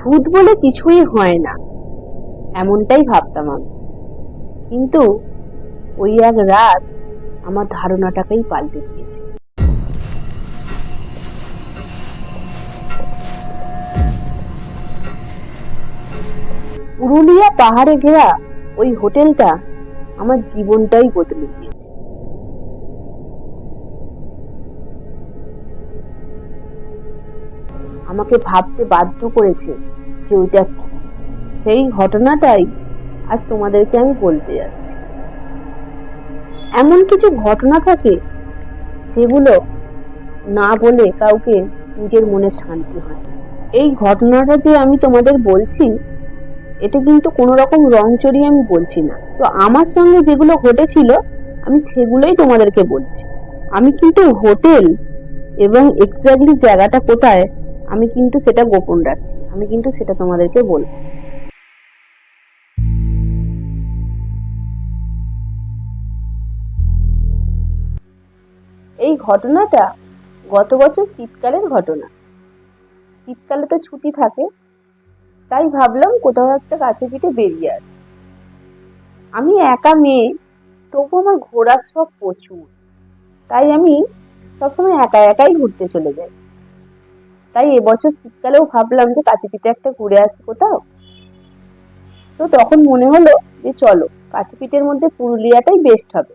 ভূত বলে কিছুই হয় না। এমনটাই ভাবতাম আমি। কিন্তু ওই এক রাত আমার ধারণাটাকেই পাল্টে দিয়েছে। পুরুলিয়া পাহাড়ে ঘেরা ওই হোটেলটা আমার জীবনটাই বদলে দিয়েছে। আমাকে ভাবতে বাধ্য করেছে যে ওইটা। সেই ঘটনাটাই আজ তোমাদেরকে আমি বলতে যাচ্ছি। এমন কিছু ঘটনা থাকে যেগুলো না বলে কাউকে নিজের মনে শান্তি হয়। এই ঘটনাটা যে আমি তোমাদের বলছি, এটা কিন্তু কোনো রকম রং চড়িয়ে আমি বলছি না। তো আমার সঙ্গে যেগুলো ঘটেছিল, আমি সেগুলোই তোমাদেরকে বলছি। আমি কিন্তু হোটেল এবং এক্স্যাক্টলি জায়গাটা কোথায় আমি কিন্তু সেটা গোপন রাখছি। আমি কিন্তু সেটা তোমাদেরকে বলব। এই ঘটনাটা গত বছর শীতকালের ঘটনা। শীতকালে তো ছুটি থাকে, তাই ভাবলাম কোথাও একটা কাছে পিঠে বেরিয়ে আসি। আমি একা মেয়ে, তবু আমার ঘোরার শখ প্রচুর। তাই আমি সবসময় একা একাই ঘুরতে চলে যাই। তাই এবছর শীতকালেও ভাবলাম যে পিঠে একটা ঘুরে আসি কোথাও। তো তখন মনে হলো যে চলো কাছে পিঠের মধ্যে পুরুলিয়াটাই বেস্ট হবে।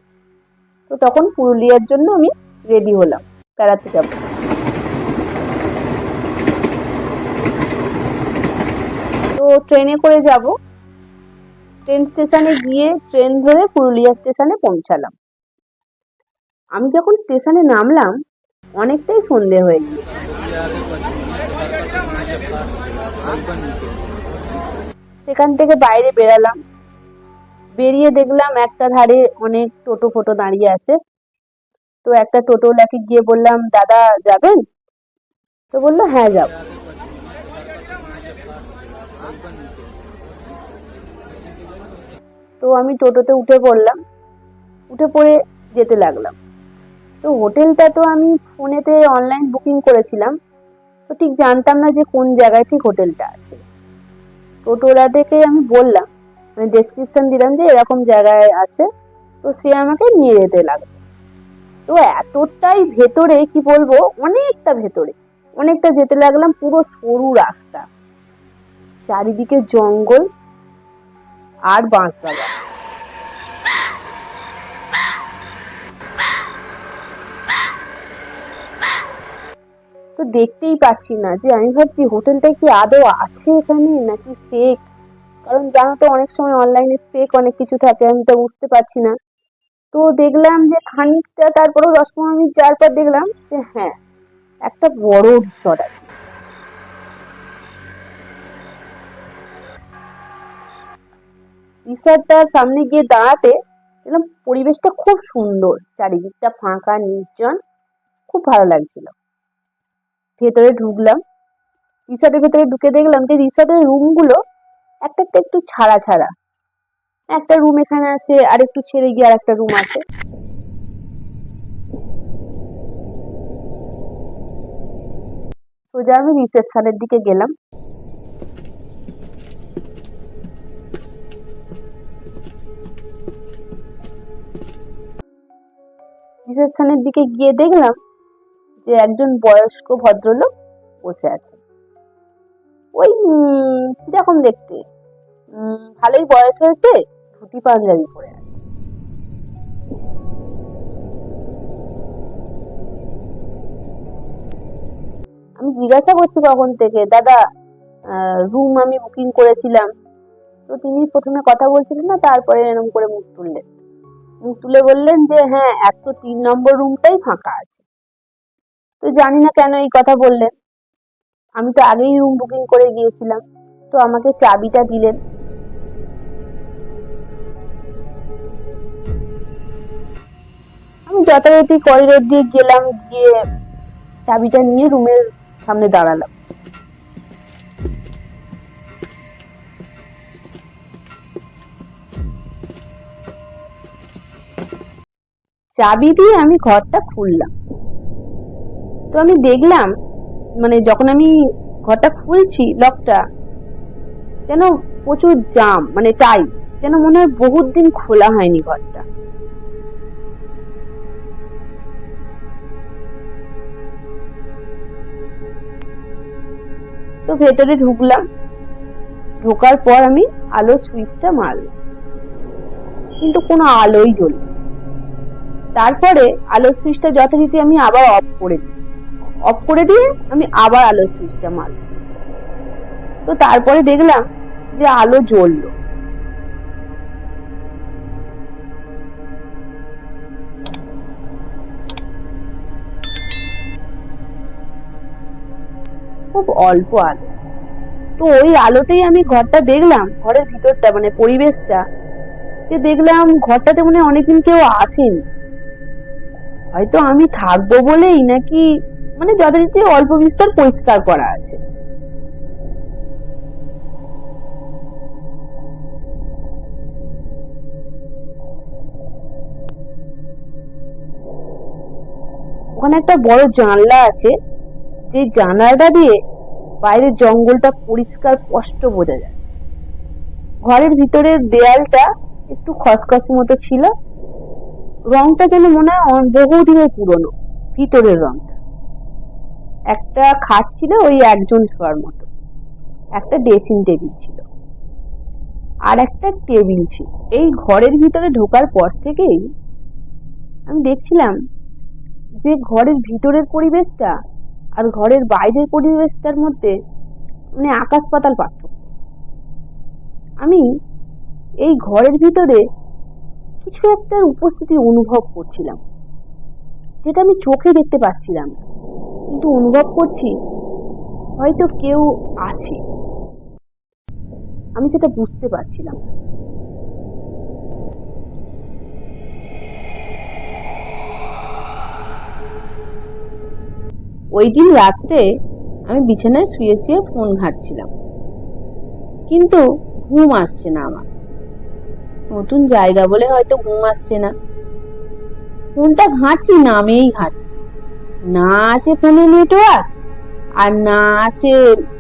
তো তখন পুরুলিয়ার জন্য আমি রেডি হলাম, বেড়াতে যাব। তো ট্রেনে করে যাব। ট্রেন স্টেশনে গিয়ে ট্রেন ধরে পুরুলিয়া স্টেশনে পৌঁছালাম। আমি যখন স্টেশনে নামলাম অনেকটাই সন্ধে হয়ে গিয়েছে। সেখান থেকে বাইরে বেরালাম। বেরিয়ে দেখলাম একটা ধারে অনেক টোটো ফোটো দাঁড়িয়ে আছে। তো একটা টোটোওয়ালাকে গিয়ে বললাম, দাদা, যাবেন? তো বলল হ্যাঁ যাব। তো আমি টোটোতে উঠে পড়লাম। উঠে পড়ে যেতে লাগলাম। তো হোটেলটা তো আমি ফোনেতে অনলাইন বুকিং করেছিলাম। তো ঠিক জানতাম না যে কোন জায়গায় ঠিক হোটেলটা আছে। টোটোওয়ালাটাকে আমি বললাম মানে ডেসক্রিপশন দিলাম যে এরকম জায়গায় আছে, তো সে আমাকে নিয়ে যেতে লাগল। তো এতটাই ভেতরে, কি বলব, অনেকটা ভেতরে, অনেকটা যেতে লাগলাম পুরো সরু রাস্তা। চারিদিকে জঙ্গল আর বাঁশ দেখতেই পাচ্ছি না যে আমি ভাবছি হোটেলটা কি আদৌ আছে এখানে নাকি ফেক কারণ জানো তো, অনেক সময় অনলাইনে ফেক অনেক কিছু থাকে, আমি তো বুঝতে পারছি না। তো দেখলাম যে খানিকটা, তারপরেও দশ পনেরো মিনিট যাওয়ার পর দেখলাম যে হ্যাঁ একটা বড় রিসর্ট আছে। রিসর্টটার সামনে গিয়ে দাঁড়াতে দেখলাম পরিবেশটা খুব সুন্দর, চারিদিকটা ফাঁকা, নির্জন, খুব ভালো লাগছিল। ভেতরে ঢুকলাম। রিসর্টের ভেতরে ঢুকে দেখলাম যে রিসর্টের রুমগুলো একটা একটা একটু ছাড়া ছাড়া। একটা রুম এখানে আছে আর একটু ছেড়ে গিয়ে আর একটা রুম আছে। সোজা আমি রিসেপশনের দিকে গেলাম। রিসেপশনের দিকে গিয়ে দেখলাম যে একজন বয়স্ক ভদ্রলোক বসে আছে। ওই, কীরকম দেখতে? ভালোই বয়স হয়েছে, ধুতি পাঞ্জাবি পরে আছে। আমি জিজ্ঞাসা করছি কখন থেকে, দাদা রুম আমি বুকিং করেছিলাম। তো তিনি প্রথমে কথা বলছিলেন না, তারপরে এরকম করে মুখ তুললেন। মুখ তুলে বললেন যে হ্যাঁ একশো তিন নম্বর রুমটাই ফাঁকা আছে। তো জানি না কেন এই কথা বললেন। আমি তো আগেই রুম বুকিং করে গিয়েছিলাম, তো আমাকে চাবিটা দিলেন। আমি যথারীতি করিডোর দিয়ে গেলাম, গিয়ে চাবিটা নিয়ে রুমের সামনে দাঁড়ালাম। চাবি দিয়ে আমি ঘরটা খুললাম। তো আমি দেখলাম মানে যখন আমি ঘরটা খুলছি লকটা যেন প্রচুর জাম মানে টাইট যেন মনে হয় বহুত দিন খোলা হয়নি ঘরটা। তো ভেতরে ঢুকলাম, ঢোকার পর আমি আলো সুইচটা মারলাম। কিন্তু কোনো আলোই জ্বলল তারপরে আলো সুইচটা যথারীতি আমি আবার অফ করে দিই অফ করে দিয়ে আমি আবার আলো সুইচটা মারলাম। তো তারপরে দেখলাম যে আলো জ্বললো। খুব অল্প আলো। তো ওই আলোতেই আমি ঘরটা দেখলাম, ঘরের ভিতরটা মানে পরিবেশটা, যে দেখলাম ঘরটাতে মানে অনেকদিন কেউ আসেনি। হয়তো আমি থাকব বলেই নাকি মানে যথারীতি অল্প বিস্তার পরিষ্কার করা আছে। ওখানে একটা বড় জানলা আছে, যে জানালাটা দিয়ে বাইরের জঙ্গলটা পরিষ্কার, স্পষ্ট বোঝা যাচ্ছে। ঘরের ভিতরের দেয়ালটা একটু খসখস মতো ছিল। রংটা যেন মনে হয় বহুদিনের পুরনো, ভিতরের রংটা। একটা খাট ছিল ওই একজন শোয়ার মতো। একটা ড্রেসিং টেবিল ছিল। আর একটা টেবিল ছিল। এই ঘরের ভিতরে ঢোকার পর থেকেই আমি দেখছিলাম যে ঘরের ভিতরের পরিবেশটা আর ঘরের বাইরের পরিবেশটার মধ্যে মানে আকাশ পাতাল পার্থক্য। আমি এই ঘরের ভিতরে কিছু একটার উপস্থিতি অনুভব করছিলাম, যেটা আমি চোখে দেখতে পাচ্ছিলাম না। কিন্তু অনুভব করছি হয়তো কেউ আছে। আমি সেটা বুঝতে পারছিলাম। ওই দিন রাত্রে আমি বিছানায় শুয়ে শুয়ে ফোন ঘাঁটছিলাম। কিন্তু ঘুম আসছে না আমার। নতুন জায়গা বলে হয়তো ঘুম আসছে না। ফোনটা ঘাঁটছি, নামেই ঘাঁটছি। না আছে ফোনে নেটওয়ার্ক আর না আছে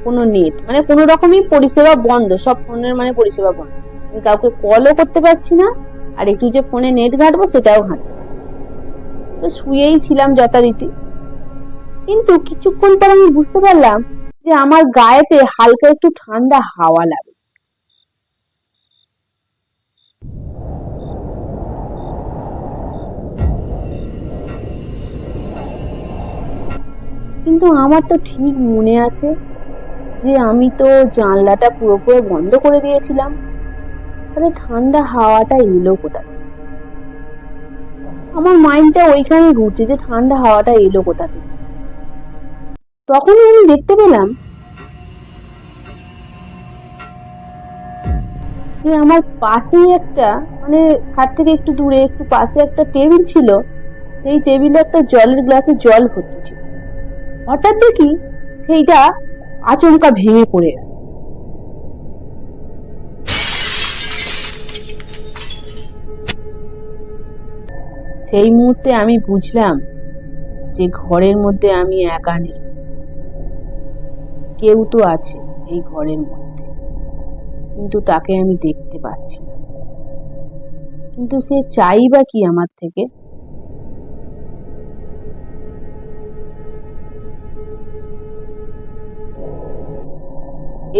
কোনো নেট মানে কোনো রকমই পরিষেবা বন্ধ, সব ফোনের মানে পরিষেবা বন্ধ। আমি কাউকে কলও করতে পারছি না, আর একটু যে ফোনে নেট ঘাঁটবো সেটাও ঘাঁটতে তো শুয়েই ছিলাম যথারীতি। কিন্তু কিছুক্ষণ পর আমি বুঝতে পারলাম যে আমার গায়েতে হালকা একটু ঠান্ডা হাওয়া লাগে। কিন্তু আমার তো ঠিক মনে আছে যে আমি তো জানলাটা পুরোপুরি বন্ধ করে দিয়েছিলাম। তাহলে ঠান্ডা হাওয়াটা এলো কোথা আমার মাইন্ডটা ওইখানে ঘুরছে যে ঠান্ডা হাওয়াটা এলো কোথা থেকে? তখনই আমি দেখতে পেলাম যে আমার পাশেই একটা মানে খাট থেকে একটু দূরে, একটু পাশে একটা টেবিল ছিল। সেই টেবিলে একটা জলের গ্লাসে জল ভর্তি ছিল। হঠাৎ দেখি সেইটা আচমকা ভেঙে পড়ে। গেল সেই মুহূর্তে আমি বুঝলাম যে ঘরের মধ্যে আমি একা নেই। কেউ তো আছে এই ঘরের মধ্যে। কিন্তু তাকে আমি দেখতে পাচ্ছি না। কিন্তু সে চাই বা কি আমার থেকে?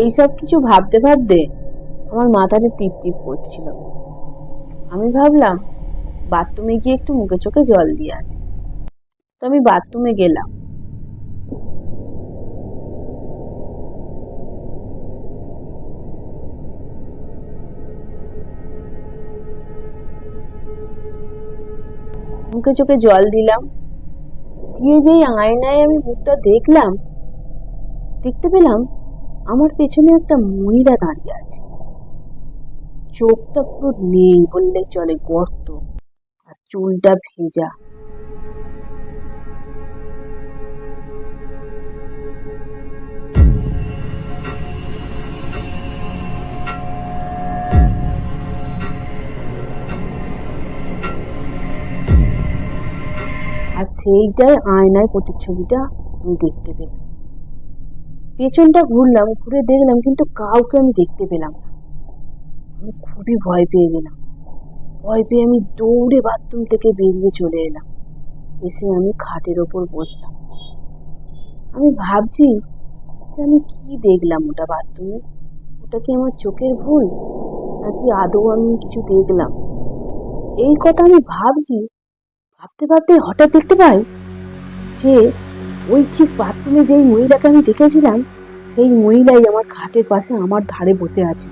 এইসব কিছু ভাবতে ভাবতে আমার মাথাটা টিপ টিপ করছিল। আমি ভাবলাম, বাথরুমে গিয়ে একটু মুখে চোখে জল দিয়ে আসি। তো আমি বাথরুমে গেলাম। মুখে চোখে জল দিলাম। দিয়ে যেই আয়নায় আমি মুখটা দেখলাম, দেখতে পেলাম আমার পেছনে একটা মহিলা দাঁড়িয়ে আছে। চোখটা পুরো নেই বললে চলে গর্ত আর চুলটা ভেজা। আর সেইটাই আয়নায় প্রতিচ্ছবিটা আমি দেখতে পেলাম। পেছনটা ঘুরলাম, ঘুরে দেখলাম, কিন্তু কাউকে আমি দেখতে পেলাম না। আমি খুবই ভয় পেয়ে গেলাম। ভয় পেয়ে আমি দৌড়ে বাথরুম থেকে বেরিয়ে চলে এলাম। এসে আমি খাটের ওপর বসলাম। আমি ভাবছি যে আমি কি দেখলাম ওটা বাথরুমে? ওটা কি আমার চোখের ভুল? নাকি আদৌ আমি কিছু দেখলাম? এই কথা আমি ভাবছি, ভাবতে ভাবতে হঠাৎ দেখতে পাই যে ওই ঠিক বাথরুমে যেই মহিলাকে আমি দেখেছিলাম, সেই মহিলাই আমার খাটের পাশে আমার ধারে বসে আছে।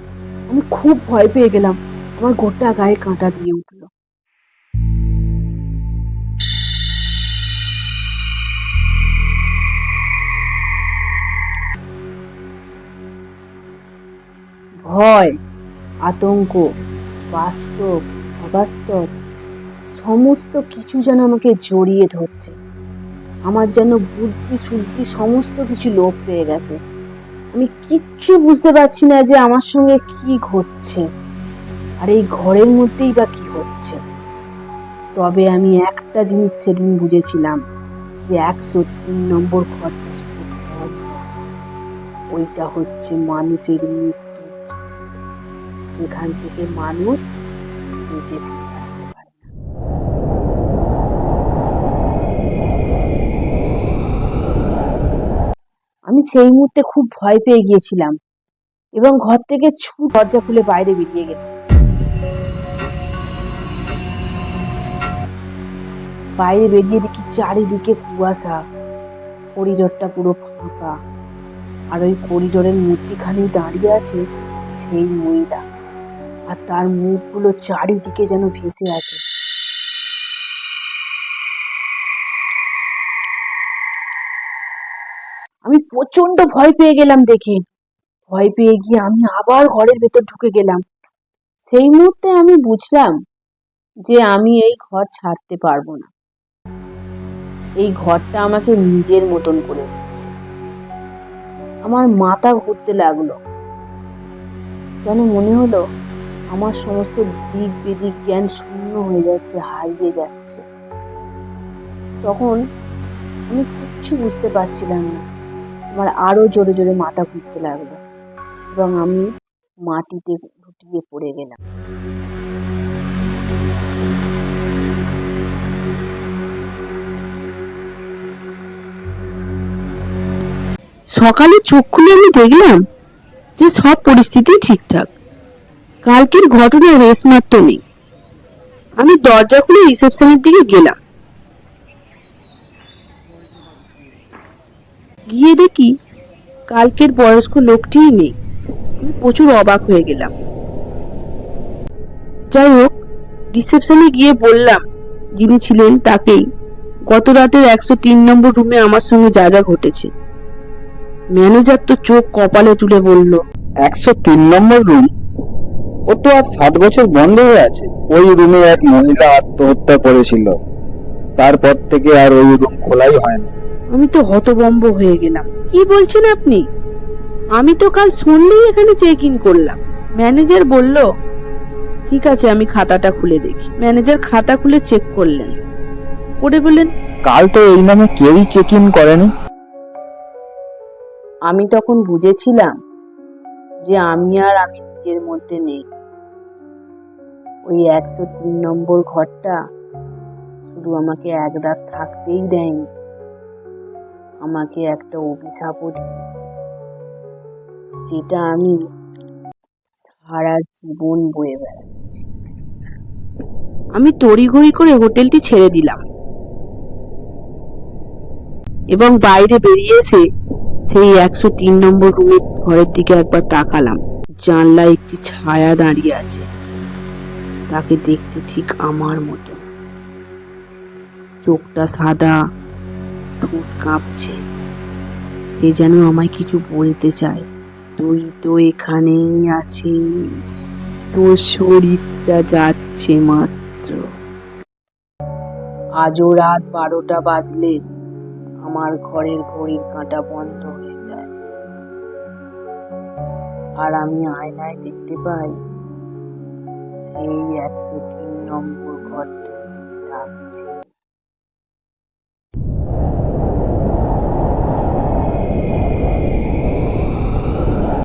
আমি খুব ভয় পেয়ে গেলাম। আমার গোটা গায়ে কাঁটা দিয়ে উঠল। ভয়, আতঙ্ক, বাস্তব, অবাস্তব, সমস্ত কিছু যেন আমাকে জড়িয়ে ধরছে। আমার যেন বুদ্ধি, শুদ্ধি, সমস্ত কিছু লোপ পেয়ে গেছে। আমি কিচ্ছু বুঝতে পারছি না যে আমার সঙ্গে কি ঘটছে। আর এই ঘরের মধ্যেই বা কি হচ্ছে? তবে আমি একটা জিনিস সেদিন বুঝেছিলাম, যে একশো তিন নম্বর ঘরটা ঘর ওইটা হচ্ছে মানুষের মৃত্যু। যেখান থেকে মানুষ নিজে ফিরে সেই মুহূর্তে খুব ভয় পেয়ে গিয়েছিলাম এবং ঘর থেকে ছু দরজা খুলে বাইরে বেরিয়ে গেলাম। বাইরে বেরিয়ে দেখি চারিদিকে কুয়াশা, করিডোরটা পুরো ফাঁকা আর ওই করিডোরের মধ্যিখানেই দাঁড়িয়ে আছে সেই মহিলা আর তার মুখগুলো চারিদিকে যেন ভেসে আছে। প্রচণ্ড ভয় পেয়ে গেলাম দেখে। ভয় পেয়ে গিয়ে আমি আবার ঘরের ভেতর ঢুকে গেলাম। সেই মুহূর্তে আমি বুঝলাম যে আমি এই ঘর ছাড়তে পারব না। এই ঘরটা আমাকে নিজের মতন করে দিচ্ছে। আমার মাথা ঘুরতে লাগল। যেন মনে হলো আমার সমস্ত দিক বেদিক জ্ঞান শূন্য হয়ে যাচ্ছে, হারিয়ে যাচ্ছে। তখন আমি কিচ্ছু বুঝতে পারছিলাম না। আমার আরও জোরে জোরে মাথা ঘুরতে লাগল এবং আমি মাটিতে লুটিয়ে পড়ে গেলাম। সকালে চোখ খুলে আমি দেখলাম যে সব পরিস্থিতি ঠিকঠাক। কালকের ঘটনার রেস মাত্র নেই। আমি দরজা খুলে রিসেপশনের দিকে গেলাম। গিয়ে দেখি কালকের বয়স্ক লোকটিই নেই। প্রচুর অবাক হয়ে গেলাম। যাই হোক, রিসেপশনে গিয়ে বললাম যিনি ছিলেন তাকেই। গত রাতের একশো তিন নম্বর রুমে আমার সঙ্গে যা যা ঘটেছে। ম্যানেজার তো চোখ কপালে তুলে বলল, একশো তিন নম্বর রুম? ও তো আজ সাত বছর বন্ধ হয়ে আছে। ওই রুমে এক মহিলা আত্মহত্যা করেছিল। তারপর থেকে আর ওই রুম খোলাই হয় না আমি তো হতবম্ব হয়ে গেলাম। কি বলছেন আপনি? আমি তো কাল সন্ধ্যেই এখানে চেক ইন করলাম। ম্যানেজার বলল ঠিক আছে আমি খাতাটা খুলে দেখি। ম্যানেজার খাতা খুলে চেক করলেন। করে বললেন কাল তো এই নামে কেউই চেক ইন করেনি। আমি তখন বুঝেছিলাম যে আমি আর আমি নিজের মধ্যে নেই। ওই একশো তিন নম্বর ঘরটা শুধু আমাকে এক রাত থাকতেই দেয়নি। আমাকে একটা অভিশাপও দিয়েছে, যেটা আমি সারা জীবন বয়ে বেড়াচ্ছি। আমি তড়িঘড়ি করে হোটেলটি ছেড়ে দিলাম। এবং বাইরে বেরিয়ে এসে সেই একশো তিন নম্বর রুমের ঘরের দিকে একবার তাকালাম। জানলায় একটি ছায়া দাঁড়িয়ে আছে। তাকে দেখতে ঠিক আমার মতো। চোখটা সাদা ঠোঁট কাঁপছে। সে যেন আমায় কিছু বলতে চায়। তুই তো এখানেই আছিস। তোর শরীরটা যাচ্ছে মাত্র। আজও রাত বারোটা বাজলে আমার ঘরের ঘড়ির কাঁটা বন্ধ হয়ে যায়। আর আমি আয়নায় দেখতে পাই সেই একশো তিন নম্বর ঘরটা। ডাকছে